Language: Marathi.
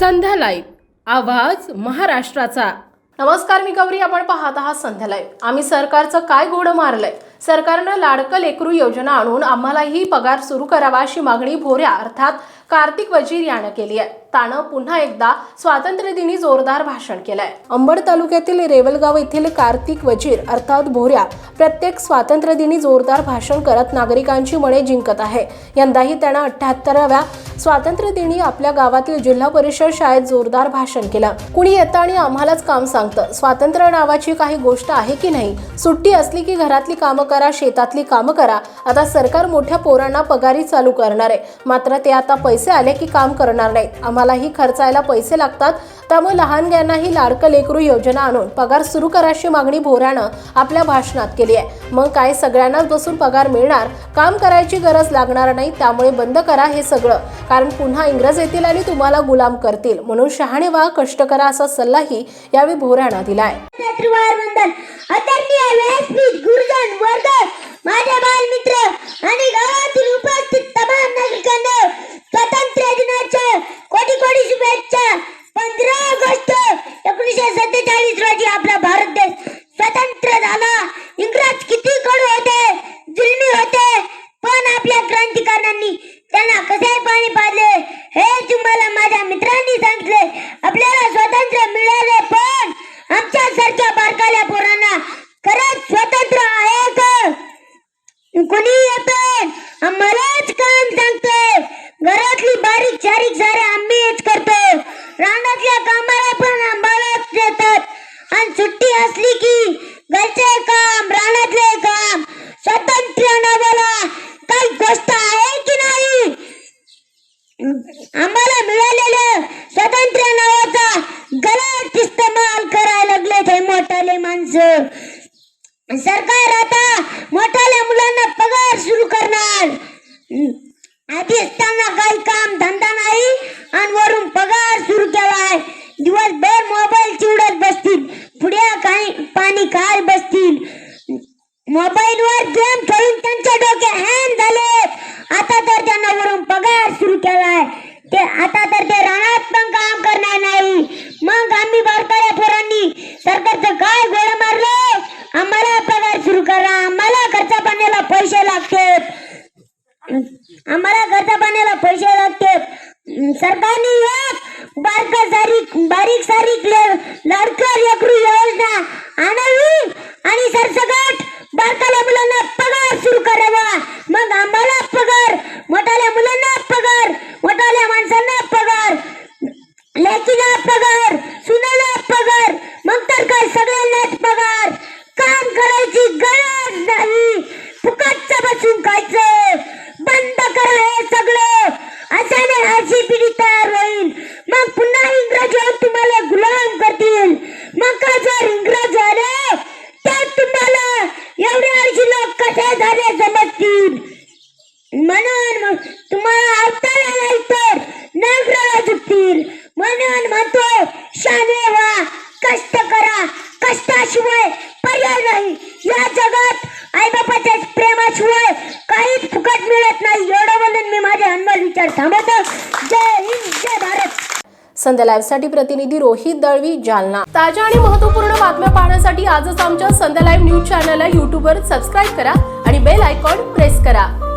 संध्या लाईव्ह आवाज महाराष्ट्राचा. नमस्कार मी गौरी. आपण पाहत आहात संध्या लाईव्ह आम्ही सरकारचं काय घोडं मारलंय? सरकारनं लाडकं लेकरू योजना आणून आम्हालाही पगार सुरू करावा अशी मागणी भोऱ्या अर्थात कार्तिक वजीर यानं केली आहे. त्यानं पुन्हा एकदा स्वातंत्र्यदिनी जोरदार भाषण केलंय. अंबड तालुक्यातील रेवलगाव येथील कार्तिक वजीर अर्थात भोऱ्या प्रत्येक स्वातंत्र्यदिनी जोरदार भाषण करत नागरिकांची मने जिंकत आहे. यंदाही त्यानं अठ्याहत्तराव्या स्वातंत्र्यदिनी आपल्या गावातील जिल्हा परिषद शाळेत जोरदार भाषण केलं. कुणी येतं आणि आम्हालाच काम सांगतं. स्वातंत्र्य नावाची काही गोष्ट आहे की नाही? सुट्टी असली की घरातली कामं करा शेतातली कामं करा. आता सरकार मोठ्या पोरांना पगारी चालू करणार आहे. मात्र ते आता पैसे पैसे आले की काम करणार नाहीत. आम्हालाही खर्चायला पैसे लागतात. त्यामुळे लहानग्यांनाही लाडकं लेकरू योजना आणून पगार सुरू करायची मागणी भोऱ्यानं आपल्या भाषणात केली आहे. मग काय सगळ्यांनाच बसून पगार मिळणार? काम करायची गरज लागणार नाही त्यामुळे बंद करा हे सगळं. कारण पुन्हा इंग्रज येतील आणि तुम्हाला गुलाम करतील. म्हणून शहाणे वा कष्ट करा असा सल्लाही यावेळी भोऱ्यानं दिलाय. सत्तेचाळीस रोजी आपला भारत देश स्वतंत्र झाला. इंग्रज किती कडू होते? जुलमी होते. पण आपल्या क्रांतिकारकांनी त्यांना कसे पाणी पाडले हे तुम्हाला माझ्या मित्रांनी सांगितले. आपल्याला स्वातंत्र्य मिळाले पण आमच्या सारख्या बारकाल्या पोरांना खरंच स्वतंत्र आहे का? कोणी येते? आम्हालाच काम सांगते घरातली बारीक सारीक सारे आम्हीच करतो. रानातल्या काम देतात सुट्टी असली की घरचे काम रानातले काम स्वतंत्र नावाला काही गोष्ट आहे की नाही? आम्हाला मिळालेलं स्वतंत्र नावाचा गलत इस्तेमाल करायला लागले ते मोठाले माणसं. सरकार आता मोठाल्या मुलांना पगार सुरू करणार आधी असताना काही काम धंदा नाही आणि वरून पगार सुरू केलाय दिवसभर मोबाईल चिवडत बसतील पुढे काही पाणी काय बसतील मोबाईल वर गेम खेळून त्यांचे डोके हँग झाले आता तर त्यांना वरून पगार सुरू केलाय. ते आता तर ते रानात पण काम करणार नाही. मग आम्ही बारकाया पोरांनी. सरकारचं काय गोळ मारलं? आम्हाला पगार सुरू करा. आम्हाला खर्च पाण्याला पैसे लागते. आम्हाला खर्च पाण्याला पैसे लागते. सरकारने एक बारक सारी बारीक सारी लाडकर लेकरू योजना आणावी आणि सरसकट बारकाल्या मुलांना पगार सुरू करावा मग आम्हाला पगार मोठाल्या मुलांना पगार मोठाल्या माणसांना पगार लेकीला पगार सुनाला पगार मग तर काय सगळ्यांनाच पगार काम करायची गरज नाही फुकटचं बसून खायचं बंद करा हे सगळं अशाने अशी पिढी तयार होईल मग पुन्हा इंग्रज येऊन तुम्हाला गुलाम करतील मग का जर इंग्रज आले तर तुम्हाला एवढे अर्शी लोक कसे झाले समजतील म्हणून मग तुम्हाला अवताला नाही तर नागराला झुकतील म्हणून म्हणतो शाने व्हा कष्ट करा. कष्टाशिवाय पर्याय नाही. या जगात आईबापाच्या प्रेमाशिवाय काहीच फुकट मिळत नाही. एवढं म्हणून मी माझे अनमोल विचार थांबवतो. जय हिंद जय भारत. संध्या लाईव्हसाठी प्रतिनिधी रोहित दळवी जालना. ताज्या आणि महत्त्वपूर्ण बातम्या पाहण्यासाठी आजच आमच्या संध्या लाईव्ह न्यूज चॅनलला युट्यूबवर सबस्क्राईब करा आणि बेल आयकॉन प्रेस करा.